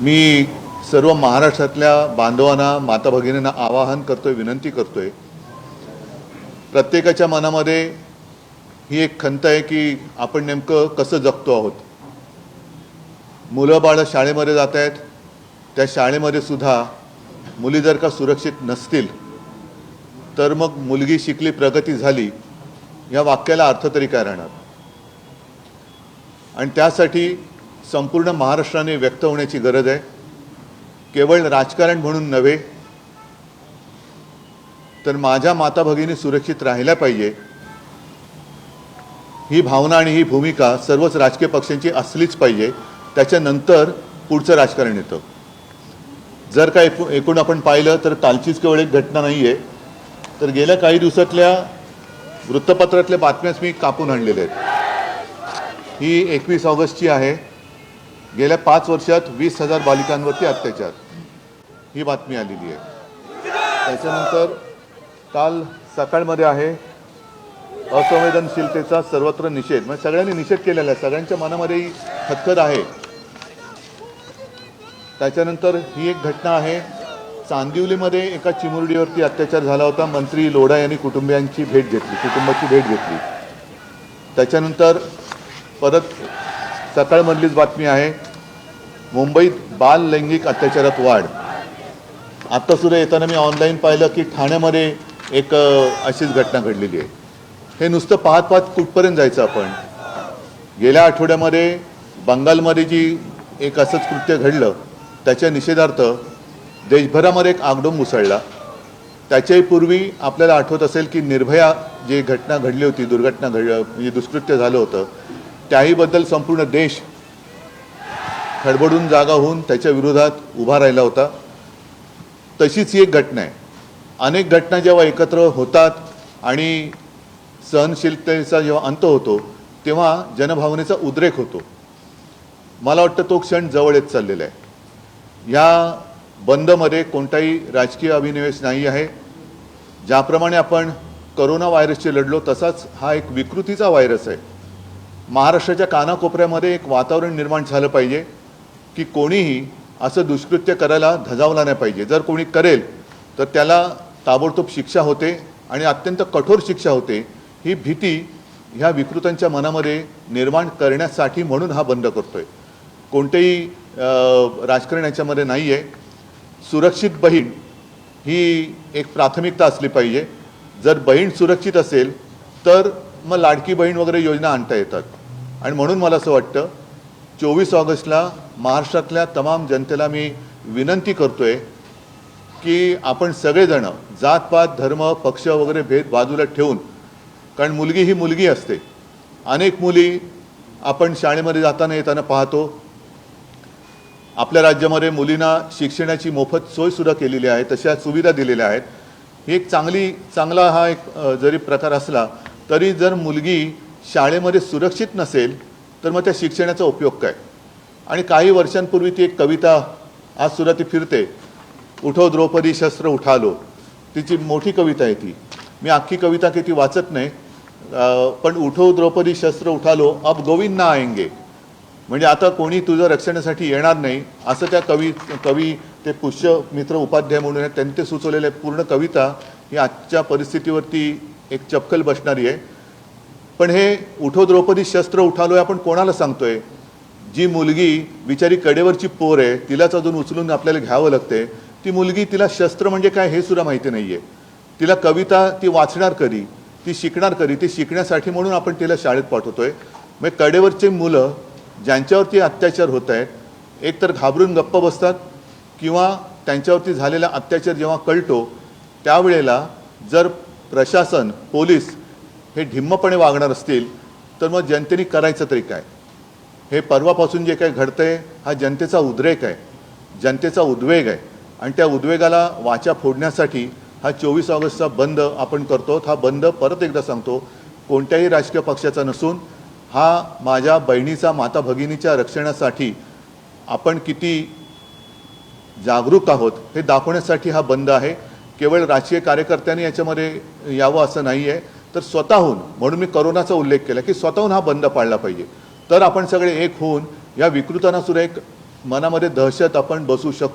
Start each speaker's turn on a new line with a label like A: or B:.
A: मी सर्व महाराष्ट्रातल्या बांधवांना माता भगिनींना आवाहन करतोय विनंती करतोय. प्रत्येकाच्या मनामध्ये ही एक खंत आहे की आपण नेमकं कसं जगतो आहोत. मुलं बाळं शाळेमध्ये जात आहेत. त्या शाळेमध्ये सुद्धा मुली जर का सुरक्षित नसतील तर मग मुलगी शिकली प्रगती झाली या वाक्याला अर्थ तरी काय राहणार? आणि त्यासाठी संपूर्ण महाराष्ट्राने व्यक्त होण्याची गरज आहे. केवळ राजकारण म्हणून नव्हे तर माझ्या माता भगिनी सुरक्षित राहिल्या पाहिजे. ही भावना आणि ही भूमिका सर्वच राजकीय पक्षांची असलीच पाहिजे. त्याच्यानंतर पुढचं राजकारण येतं. जर का एकूण आपण पाहिलं तर कालचीच केवळ एक घटना नाही आहे तर गेल्या काही दिवसातल्या वृत्तपत्रातल्या बातम्याच मी कापून आणलेल्या आहेत. ही एकवीस ऑगस्टची आहे. गेल्या पाच वर्षात वीस हजार बालिकांवरती अत्याचार. ही बातमी आलेली आहे. त्याच्यानंतर काल सकाळमध्ये आहे असंवेदनशीलतेचा सर्वत्र निषेध. म्हणजे सगळ्यांनी निषेध केलेला आहे. सगळ्यांच्या मनामध्ये ही खतखत आहे. त्याच्यानंतर ही एक घटना आहे. चांदिवलीमध्ये एका चिमुरडीवरती अत्याचार झाला होता. मंत्री लोढा यांनी कुटुंबियांची भेट घेतली. कुटुंबाची भेट घेतली. त्याच्यानंतर परत सकाळमधलीच बातमी आहे. मुंबईत बाल लैंगिक अत्याचारात वाढ. आत्ता सुद्धा येताना मी ऑनलाईन पाहिलं की ठाण्यामध्ये एक अशीच घटना घडलेली आहे. हे नुसतं पाहत पाहत कुठपर्यंत जायचं आपण? गेल्या आठवड्यामध्ये बंगालमध्ये जी एक असंच कृत्य घडलं त्याच्या निषेधार्थ देशभरामध्ये एक आगडोम उसळला त्याच्याही पूर्वी आपल्याला आठवत असेल की निर्भया जी घटना घडली होती दुर्घटना घड म्हणजे दुष्कृत्य झालं होतं त्याहीबद्दल संपूर्ण देश खडबडून जागा होऊन त्याच्या विरोधात उभा राहिला होता. तशीच ही एक घटना आहे. अनेक घटना जेव्हा एकत्र होतात आणि सहनशीलतेचा जेव्हा अंत होतो तेव्हा जनभावनेचा उद्रेक होतो. मला वाटतं तो क्षण जवळ येत चाललेला आहे. या बंदमध्ये कोणताही राजकीय अभिनिवेश नाही आहे. ज्याप्रमाणे आपण करोना व्हायरसशी लढलो तसाच हा एक विकृतीचा व्हायरस आहे. महाराष्ट्राच्या कानाकोपऱ्यामध्ये एक वातावरण निर्माण झालं पाहिजे की कोणीही असं दुष्कृत्य करायला धजावला नाही पाहिजे. जर कोणी करेल तर त्याला ताबडतोब शिक्षा होते आणि अत्यंत कठोर शिक्षा होते. ही भीती ह्या विकृतांच्या मनामध्ये निर्माण करण्यासाठी म्हणून हा बंद करतो आहे कोणतेही राजकारण याच्यामध्ये नाही आहे सुरक्षित बहीण ही एक प्राथमिकता असली पाहिजे. जर बहीण सुरक्षित असेल तर मग लाडकी बहीण वगैरे योजना आणता येतात. आणि म्हणून मला असं वाटतं चोवीस ऑगस्टला महाराष्ट्रातल्या तमाम जनतेला मी विनंती करतोय की आपण सगळेजण जातपात धर्म पक्ष वगैरे भेद बाजूला ठेवून कारण मुलगी ही मुलगी असते. अनेक मुली आपण शाळेमध्ये जाताना येताना पाहतो. आपल्या राज्यामध्ये मुलींना शिक्षणाची मोफत सोयसुद्धा केलेली आहे तशा सुविधा दिलेल्या आहेत. ही एक चांगली चांगला हा एक जरी प्रकार असला तरी जर मुलगी शाळेमध्ये सुरक्षित नसेल तर मग त्या शिक्षणाचा उपयोग काय? आणि काही वर्षांपूर्वी ती एक कविता आज सुद्धा ती फिरते उठो द्रौपदी शस्त्र उठालो. तिची मोठी कविता आहे ती. मी अख्खी कविता किती वाचत नाही पण उठो द्रौपदी शस्त्र उठालो अब गोविंद ना आएंगे. म्हणजे आता कोणी तुझं रक्षणासाठी येणार नाही असं त्या कवी कवी ते पुष्यमित्र उपाध्याय म्हणून आहेत, त्यांनी ते सुचवलेले पूर्ण कविता ही आजच्या परिस्थितीवरती एक चपकल बसणारी आहे. पण हे उठो द्रौपदी शस्त्र उठालोय आपण कोणाला सांगतोय? जी मुलगी बिचारी कडेवरची पोर आहे तिलाच अजून उचलून आपल्याला घ्यावं लागते ती मुलगी तिला शस्त्र म्हणजे काय हे सुद्धा माहिती नाही आहे तिला कविता ती वाचणार कधी? ती शिकणार कधी? ती शिकण्यासाठी म्हणून आपण तिला शाळेत पाठवतोय. मग कडेवरचे मुलं ज्यांच्यावरती अत्याचार होत आहेत एक तर घाबरून गप्प बसतात किंवा त्यांच्यावरती झालेला अत्याचार जेव्हा कळतो त्यावेळेला जर प्रशासन पोलीस हे ढिम्मपणे वागणार असतील तर मग जनतेने करायचं तरी काय? हे परवापासून जे काही घडतंय हा जनतेचा उद्रेक आहे. जनतेचा उद्वेग आहे. आणि त्या उद्वेगाला वाचा फोडण्यासाठी हा चोवीस ऑगस्टचा बंद आपण करतो. हा बंद परत एकदा सांगतो. कोणत्याही राजकीय पक्षाचा नसून हा माझ्या बहिणीचा माता भगिनीच्या रक्षणासाठी आपण किती जागरूक आहोत हे दाखवण्यासाठी हा बंद आहे. केवळ राजकीय कार्यकर्त्यांनी याच्यामध्ये यावं असं नाही आहे तर स्वतःहून म्हणून मी करोनाचा उल्लेख केला की स्वतःहून हा बंद पाळला पाहिजे. तर आपण सगळे एक होऊन या विकृतांना सुद्धा एक मनामध्ये दहशत आपण बसू शकतो.